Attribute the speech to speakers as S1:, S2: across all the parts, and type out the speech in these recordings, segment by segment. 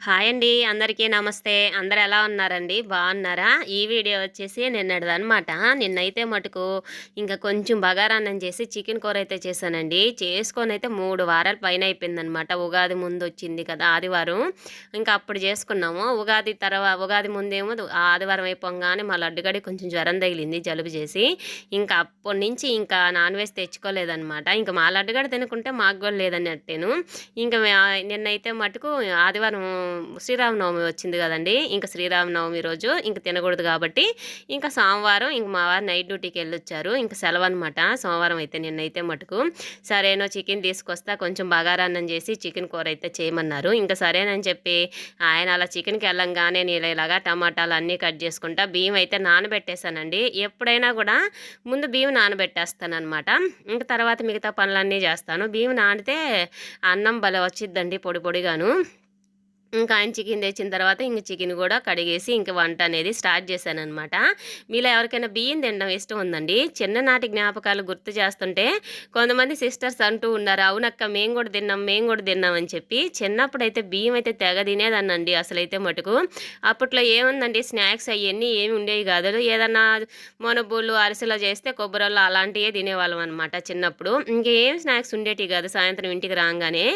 S1: Hi అండి అందరికీ నమస్తే. అందరు ఎలా ఉన్నారండి? బాగున్నారా? ఈ వీడియో వచ్చేసి నిన్నటిదనమాట నిన్నైతే మటుకు ఇంకా కొంచెం బగారాన్నం చేసి చికెన్ కూర అయితే చేశానండి. చేసుకొని అయితే మూడు వారాల పైన అయిపోయిందనమాట ఉగాది ముందు వచ్చింది కదా ఆదివారం. ఇంకా అప్పుడు చేసుకున్నాము. ఉగాది తర్వాత ఉగాది ముందేమో ఆదివారం అయిపోగానే మా లడ్డుగడి కొంచెం జ్వరం తగిలింది జలుబు చేసి. ఇంకా అప్పటి నుంచి ఇంకా నాన్ వెజ్ తెచ్చుకోలేదనమాట ఇంకా మా లడ్డుగడ తినుకుంటే మాకు కూడా లేదన్నట్టేను. ఇంకా నిన్నైతే మటుకు ఆదివారం శ్రీరామనవమి వచ్చింది కదండి. ఇంకా శ్రీరామనవమి రోజు ఇంకా తినకూడదు కాబట్టి ఇంకా సోమవారం ఇంక మా వారు నైట్ డ్యూటీకి వెళ్ళొచ్చారు. ఇంకా సెలవు అనమాట సోమవారం అయితే నిన్నైతే మటుకు సరేనో చికెన్ తీసుకొస్తా కొంచెం బగారాన్నం చేసి చికెన్ కూర అయితే చేయమన్నారు. ఇంకా సరేనని చెప్పి ఆయన అలా చికెన్కి వెళ్ళంగానే నేను ఇలాగా టమాటాలు అన్నీ కట్ చేసుకుంటా బియ్యం అయితే నానబెట్టేశానండి. ఎప్పుడైనా కూడా ముందు బియ్యం నానబెట్టేస్తాను అనమాట ఇంకా తర్వాత మిగతా పనులన్నీ చేస్తాను. బియ్యం నానితే అన్నం భలే వచ్చిద్దండి పొడి పొడిగాను. ఇంకా ఆయన చికెన్ తెచ్చిన తర్వాత ఇంక చికెన్ కూడా కడిగేసి ఇంక వంట అనేది స్టార్ట్ చేశాను అనమాట మీలో ఎవరికైనా బియ్యం తినడం ఇష్టం ఉందండి? చిన్ననాటి జ్ఞాపకాలు గుర్తు చేస్తుంటే కొంతమంది సిస్టర్స్ అంటూ ఉన్నారు అవునక్క మేము కూడా తిన్నాం మేము కూడా తిన్నాం అని చెప్పి. చిన్నప్పుడు అయితే బియ్యం అయితే తెగ తినేదాన్నండి అసలైతే మటుకు. అప్పట్లో ఏముందండి? స్నాక్స్ అవన్నీ ఏమి ఉండేవి కాదు. ఏదన్నా మొనబూలు అరిసెలు చేస్తే కొబ్బరిలో అలాంటివే తినేవాళ్ళం అనమాట చిన్నప్పుడు. ఇంకేం స్నాక్స్ ఉండేటివి కాదు సాయంత్రం ఇంటికి రాగానే.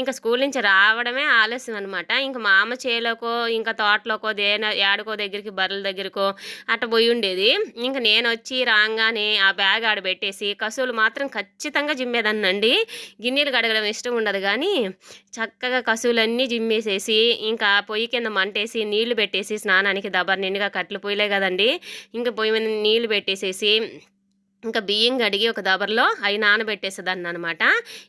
S1: ఇంకా స్కూల్ నుంచి రావడమే ఆలస్యం అనమాట ఇంకా మా అమ్మ చేలోకో ఇంకా తోటలోకో దేన ఏడకో దగ్గరికి బర్రెల దగ్గరకో అట్ట పోయి ఉండేది. ఇంక నేను వచ్చి రాగానే ఆ బ్యాగ్ ఆడ పెట్టేసి కసువులు మాత్రం ఖచ్చితంగా జిమ్మేదన్నండి. గిన్నెలు కడగడం ఇష్టం ఉండదు కానీ చక్కగా కసువులన్నీ జిమ్మేసేసి ఇంకా పొయ్యి కింద మంటేసి నీళ్ళు పెట్టేసి స్నానానికి దబర్ నిండుగా కట్లు పొయ్యలే కదండి. ఇంకా పొయ్యి మీద నీళ్ళు పెట్టేసేసి ఇంకా బియ్యం కడిగి ఒక దబర్లో అవి నానబెట్టేసేదాన్ని అనమాట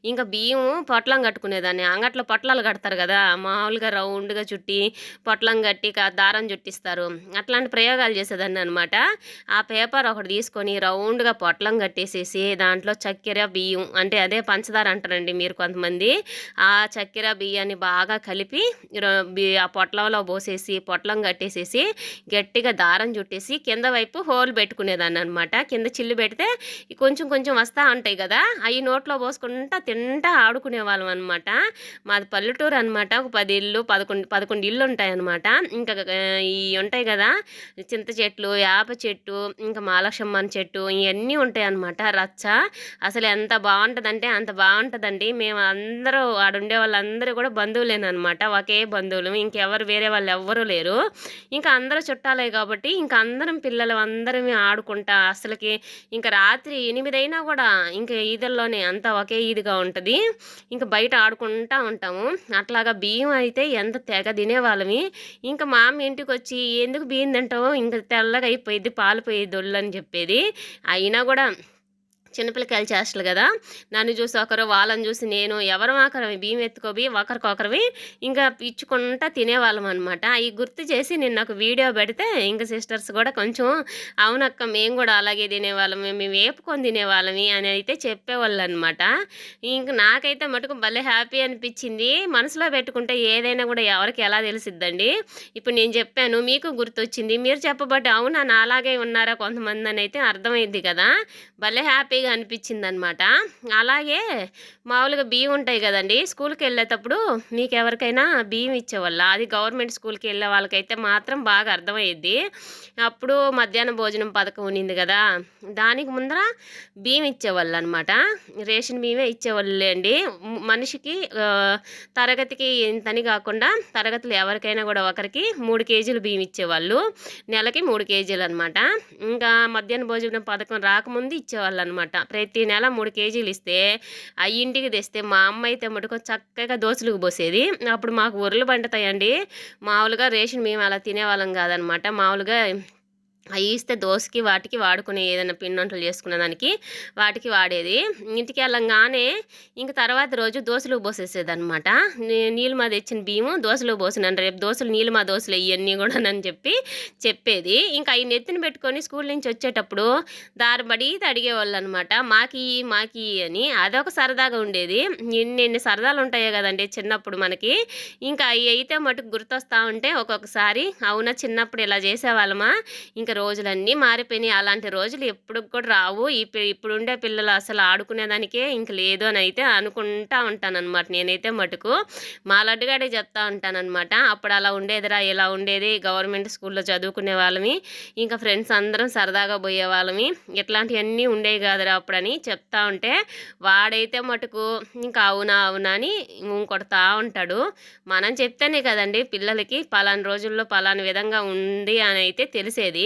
S1: ఇంకా బియ్యం పొట్లం కట్టుకునేదాన్ని. అంగట్లో పొట్లాలు కడతారు కదా మామూలుగా రౌండ్గా చుట్టి పొట్లం కట్టి దారం చుట్టిస్తారు. అట్లాంటి ప్రయోగాలు చేసేదాన్ని అనమాట ఆ పేపర్ ఒకటి తీసుకొని రౌండ్గా పొట్లం కట్టేసేసి దాంట్లో చక్కెర బియ్యం అంటే అదే పంచదార అంటారండి మీరు కొంతమంది. ఆ చక్కెర బియ్యాన్ని బాగా కలిపి ఆ పొట్లంలో పోసేసి పొట్లం కట్టేసేసి గట్టిగా దారం చుట్టేసి కింద వైపు హోల్ పెట్టుకునేదాన్ని అనమాట కింద చిల్లు పెడితే అంటే కొంచెం కొంచెం వస్తూ ఉంటాయి కదా అవి నోట్లో పోసుకుంటా తింటా ఆడుకునే వాళ్ళం అనమాట మాది పల్లెటూరు అనమాట ఒక పది ఇల్లు పదకొండు పదకొండు ఇల్లు ఉంటాయి అనమాట ఇంకా ఈ ఉంటాయి కదా చింత చెట్లు వేప చెట్టు ఇంకా మాలక్షమ్మని చెట్టు ఇవన్నీ ఉంటాయి అనమాట రచ్చ. అసలు ఎంత బాగుంటుందంటే అంత బాగుంటుందండి. మేము అందరూ ఆడుండే వాళ్ళందరూ కూడా బంధువులేనమాట ఒకే బంధువులు. ఇంకెవరు వేరే వాళ్ళు ఎవ్వరూ లేరు. ఇంకా అందరూ చుట్టాలే కాబట్టి ఇంకా అందరం పిల్లలు అందరం ఆడుకుంటా అసలుకి ఇంకా రాత్రి ఎనిమిదైనా కూడా ఇంకా ఈదల్లోనే అంతా ఒకే ఈదిగా ఉంటుంది. ఇంకా బయట ఆడుకుంటా ఉంటాము. అట్లాగా బియ్యం అయితే ఎంత తెగ తినేవాళ్ళమి. ఇంకా మా అమ్మ ఇంటికి వచ్చి ఎందుకు బియ్యం తింటావు? ఇంకా తెల్లగా అయిపోయింది పాలు పోయేది ఒళ్ళు అని చెప్పేది. అయినా కూడా చిన్నపిల్లకాయలు చేష్టలు కదా. నన్ను చూసి ఒకరు వాళ్ళని చూసి నేను ఎవరు ఒకరు బియ్యం ఎత్తుకోబి ఒకరికొకరివి ఇంకా ఇచ్చుకుంటా తినేవాళ్ళం అనమాట అవి గుర్తు చేసి నేను నాకు వీడియో పెడితే ఇంకా సిస్టర్స్ కూడా కొంచెం అవునక్క మేము కూడా అలాగే తినేవాళ్ళం మేము వేపుకొని తినేవాళ్ళమి అని అయితే చెప్పేవాళ్ళు అనమాట ఇంక నాకైతే మటుకు భలే హ్యాపీ అనిపించింది. మనసులో పెట్టుకుంటే ఏదైనా కూడా ఎవరికి ఎలా తెలిసిద్దండి. ఇప్పుడు నేను చెప్పాను మీకు గుర్తొచ్చింది. మీరు చెప్పబట్టి అవునా నా అలాగే ఉన్నారా కొంతమంది అని అయితే అర్థమైంది కదా. భలే హ్యాపీగా అనిపించింది అనమాట అలాగే మామూలుగా బియ్యం ఉంటాయి కదండి స్కూల్కి వెళ్ళేటప్పుడు మీకు ఎవరికైనా బియ్యం ఇచ్చేవాళ్ళ. అది గవర్నమెంట్ స్కూల్కి వెళ్ళే వాళ్ళకైతే మాత్రం బాగా అర్థమయ్యేది అప్పుడు మధ్యాహ్నం భోజనం పథకం ఉన్నింది కదా దానికి ముందర బియ్యం ఇచ్చేవాళ్ళు అనమాట రేషన్ బియ్యమే ఇచ్చేవాళ్ళు అండి. మనిషికి తరగతికి ఇంతని కాకుండా తరగతులు ఎవరికైనా కూడా ఒకరికి మూడు కేజీలు బియ్యం ఇచ్చేవాళ్ళు. నెలకి మూడు కేజీలు అనమాట ఇంకా మధ్యాహ్న భోజనం పథకం రాకముందు ఇచ్చేవాళ్ళు అనమాట ప్రతి నెల మూడు కేజీలు ఇస్తే ఆ ఇంటికి తెస్తే మా అమ్మ అయితే మటుకు చక్కగా దోశలకు పోసేది. అప్పుడు మాకు ఉర్లు పండుతాయండి. మామూలుగా రేషన్ మేము అలా తినేవాళ్ళం కాదనమాట మామూలుగా అవి ఇస్తే దోశకి వాటికి వాడుకునే ఏదైనా పిండి వంటలు చేసుకునే దానికి వాటికి వాడేది. ఇంటికి వెళ్ళంగానే ఇంక తర్వాత రోజు దోశలు పోసేసేదనమాట నీళ్ళు మా తెచ్చిన బియ్యము దోశలు పోసినాను. రేపు దోశలు నీళ్ళు మా దోశలు ఇవన్నీ కూడా అని చెప్పి చెప్పేది. ఇంకా అవి నెత్తిన పెట్టుకొని స్కూల్ నుంచి వచ్చేటప్పుడు దారిబడి అడిగేవాళ్ళు అనమాట మాకి మాకి అని. అదొక సరదాగా ఉండేది. ఎన్ని ఎన్ని సరదాలు ఉంటాయో కదండి చిన్నప్పుడు మనకి. ఇంకా అవి అయితే మటుకు గుర్తొస్తా ఉంటే ఒక్కొక్కసారి అవునా చిన్నప్పుడు ఇలా చేసేవాళ్ళమా? ఇంకా రోజులన్నీ మారిపోయినాయి. అలాంటి రోజులు ఎప్పుడు కూడా రావు. ఇప్పుడు పి ఇప్పుడుండే పిల్లలు అసలు ఆడుకునేదానికే ఇంక లేదు అనయితే అనుకుంటా ఉంటానన్నమాట నేనైతే మటుకు. మా లడ్డుగాడే చెప్తా ఉంటానన్నమాట అప్పుడు అలా ఉండేదిరా, ఇలా ఉండేది. గవర్నమెంట్ స్కూల్‌లో చదువుకునే వాళ్ళమి. ఇంకా ఫ్రెండ్స్ అందరం సరదాగా పోయే వాళ్ళమి ఇట్లాంటివన్నీ ఉండేవి కాదురా అప్పుడని చెప్తా ఉంటే, వాడైతే మటుకు ఇంకా అవునా, అవునా అని ఇంకొడతా ఉంటాడు. మనం చెప్తేనే కదండీ పిల్లలకి పలానా రోజుల్లో పలానా విధంగా ఉంది అని అయితే తెలిసేది.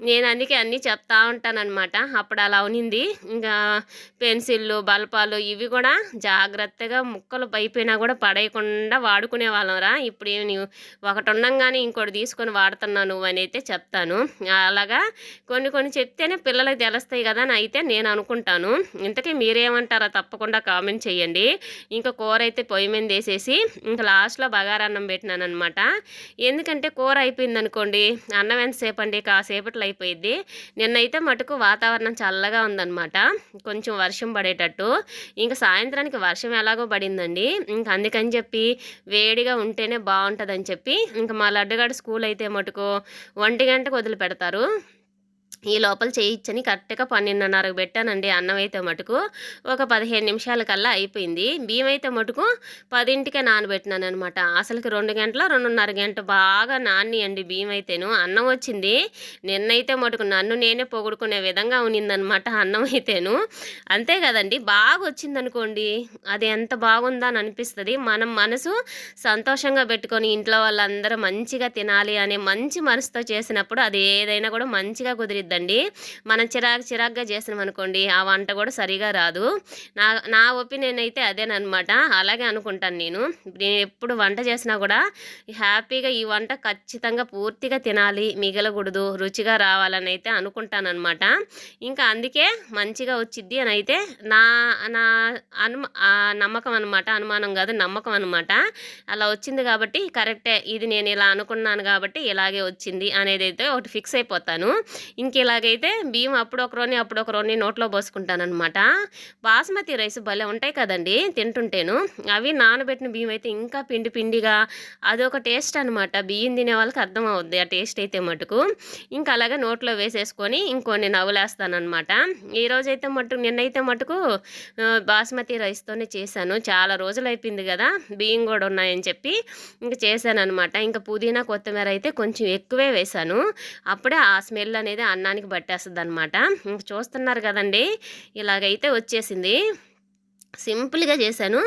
S1: నేను అందుకే అన్నీ చెప్తా ఉంటానన్నమాట అప్పుడు అలా ఉనింది ఇంకా పెన్సిల్లు, బల్పాలు ఇవి కూడా జాగ్రత్తగా ముక్కలు పైపోయినా కూడా పడేయకుండా వాడుకునే వాళ్ళంరా ఇప్పుడు ఏమి నీవు ఒకటి ఉండంగానే ఇంకోటి తీసుకొని వాడుతున్నావు అయితే చెప్తాను. అలాగా కొన్ని కొన్ని చెప్తేనే పిల్లలకి తెలుస్తాయి కదా అని అయితే నేను అనుకుంటాను. ఇంతకీ మీరేమంటారా తప్పకుండా కామెంట్ చేయండి. ఇంకా కూర అయితే పొయ్యి మీద వేసేసి ఇంకా లాస్ట్‌లో బగారన్నం పెట్టినాననమాట. ఎందుకంటే కూర అయిపోయిందనుకోండి అన్నం ఎంతసేపు అండి కాసేపట్లో అయిపోయింది నిన్నైతే మటుకు వాతావరణం చల్లగా ఉందన్నమాట కొంచెం వర్షం పడేటట్టు. ఇంకా సాయంత్రానికి వర్షం ఎలాగో పడిందండి. ఇంకా అందుకని చెప్పి వేడిగా ఉంటేనే బాగుంటుందని చెప్పి ఇంకా మా లడ్డుగాడు స్కూల్ అయితే మటుకు ఒంటి గంటకు వదిలిపెడతారు. ఈ లోపల చేయించని కరెక్ట్‌గా 12:30కి పెట్టానండి అన్నం అయితే మటుకు. ఒక 15 నిమిషాల కల్లా అయిపోయింది. బియ్యం అయితే మటుకు 10కే నానబెట్టినాననమాట. అసలకి 2 గంటలో, 2:30 గంట బాగా నానినియండి బియ్యం అయితేను. అన్నం వచ్చింది. నిన్నైతే మటుకు నన్ను నేనే పొగుడుకునే విధంగా ఉన్నిందనమాట అన్నం అయితేను. అంతే బాగా వచ్చిందనుకోండి అది ఎంత బాగుందా అని మనం మనసు సంతోషంగా పెట్టుకొని ఇంట్లో వాళ్ళందరూ మంచిగా తినాలి అనే మంచి మనసుతో చేసినప్పుడు అది ఏదైనా కూడా మంచిగా కుదిరిద్దండి. మనం చిరాకు చిరాకుగా చేసినామనుకోండి ఆ వంట కూడా సరిగా రాదు. నా నా ఒపీనియన్ అయితే అదేనమాట అలాగే అనుకుంటాను నేను. నేను ఎప్పుడు వంట చేసినా కూడా హ్యాపీగా ఈ వంట ఖచ్చితంగా పూర్తిగా తినాలి, మిగలకూడదు, రుచిగా రావాలని అయితే అనుకుంటాననమాట. ఇంకా అందుకే మంచిగా వచ్చిద్ది అని అయితే నా నా అనుమ నమ్మకం అనమాట. అనుమానం కాదు నమ్మకం అనమాట. అలా వచ్చింది కాబట్టి కరెక్టే. ఇది నేను ఇలా అనుకున్నాను కాబట్టి ఇలాగే వచ్చింది అనేది అయితే ఒకటి ఫిక్స్ అయిపోతాను. ఇంకే ఇలాగైతే బియ్యం అప్పుడొక రోని, అప్పుడొక రోని నోట్లో పోసుకుంటానమాట బాస్మతి రైస్ భలే ఉంటాయి కదండీ తింటుంటేను. అవి నానబెట్టిన బియ్యం అయితే ఇంకా పిండి పిండిగా అదొక టేస్ట్ అనమాట. బియ్యం తినే వాళ్ళకి అర్థం అవుద్ది ఆ టేస్ట్ అయితే మటుకు. ఇంకా అలాగే నోట్లో వేసేసుకొని ఇంకొన్ని నవ్వులేస్తాననమాట. ఈరోజైతే మటుకు నిన్నైతే మటుకు బాస్మతి రైస్‌తోనే చేశాను. చాలా రోజులైపోయింది కదా! బియ్యం కూడా ఉన్నాయని చెప్పి ఇంకా చేశాను అనమాట ఇంకా పుదీనా, కొత్తిమీర అయితే కొంచెం ఎక్కువే వేశాను. అప్పుడే ఆ స్మెల్ అనేది దానికి పట్టేస్తుంది అనమాట చూస్తున్నారు కదండీ! ఇలాగైతే వచ్చేసింది. సింపుల్‌గా చేశాను.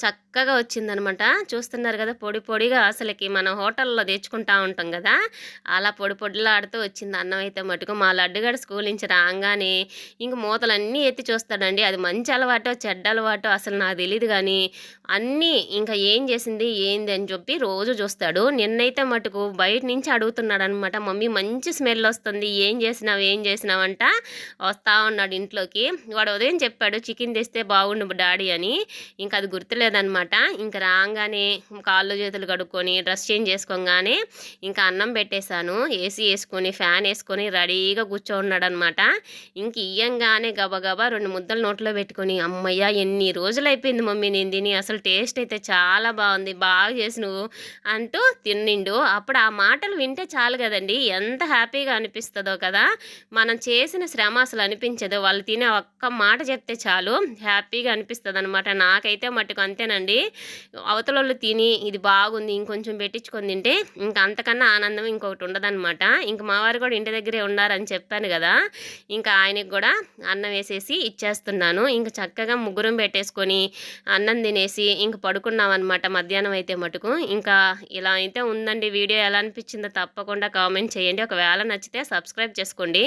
S1: చక్కగా వచ్చిందనమాట. చూస్తున్నారు కదా! పొడి పొడిగా అసలకి మనం హోటల్‌లో తెచ్చుకుంటా ఉంటాం కదా! అలా పొడి పొడిలాడుతూ వచ్చింది అన్నం అయితే మటుకు. మా లడ్డుగాడు స్కూల్ నుంచి రాగానే ఇంక మూతలన్నీ ఎత్తి చూస్తాడండి. అది మంచి అలవాటో, చెడ్డ అలవాటో అసలు నాకు తెలియదు కానీ అన్నీ ఇంకా ఏం చేసింది, ఏంది అని చెప్పి రోజు చూస్తాడు. నిన్నైతే మటుకు బయట నుంచి అడుగుతున్నాడనమాట. మమ్మీ మంచి స్మెల్ వస్తుంది. ఏం చేసినావు, ఏం చేసినావంట వస్తా ఉన్నాడు ఇంట్లోకి. వాడు ఉదయం చెప్పాడు చికెన్ తెస్తే బాగుండు డాడీ అని. ఇంకా అది గుర్తులేదనమాట. ఇంక రాగానే కాళ్ళు చేతులు కడుక్కొని డ్రెస్ చేంజ్ చేసుకోంగానే ఇంకా అన్నం పెట్టేశాను. ఏసీ వేసుకొని ఫ్యాన్ వేసుకొని రెడీగా కూర్చోన్నాడనమాట. ఇంక ఇయ్యంగానే గబగబా రెండు ముద్దలు నోట్లో పెట్టుకొని అమ్మయ్య ఎన్ని రోజులు అయిపోయింది మమ్మీ నేను తిని. అసలు టేస్ట్ అయితే చాలా బాగుంది బాగా చేసి నువ్వు అంటూ తిన్నిండు. అప్పుడు ఆ మాటలు వింటే చాలు కదండి ఎంత హ్యాపీగా అనిపిస్తుందో కదా! మనం చేసిన శ్రమ అసలు అనిపించదు. వాళ్ళు తినే ఒక్క మాట చెప్తే చాలు హ్యాపీగా అనిపిస్తదనమాట. నాకైతే మట్టుకు అంతేనండి. అవతలోళ్ళు తిని ఇది బాగుంది ఇంకొంచెం పెట్టించుకొని తింటే ఇంక అంతకన్నా ఆనందం ఇంకొకటి ఉండదనమాట. ఇంక మా వారు కూడా ఇంటి దగ్గరే ఉన్నారని చెప్పాను కదా! ఇంకా ఆయనకి కూడా అన్నం వేసేసి ఇచ్చేస్తున్నాను. ఇంక చక్కగా ముగ్గురం పెట్టేసుకొని అన్నం తినేసి ఇంక పడుకున్నామనమాట మధ్యాహ్నం అయితే మటుకు. ఇంకా ఇలా అయితే ఉందండి వీడియో ఎలా అనిపించిందో తప్పకుండా కామెంట్ చేయండి. ఒకవేళ నచ్చితే సబ్స్క్రైబ్ చేసుకోండి.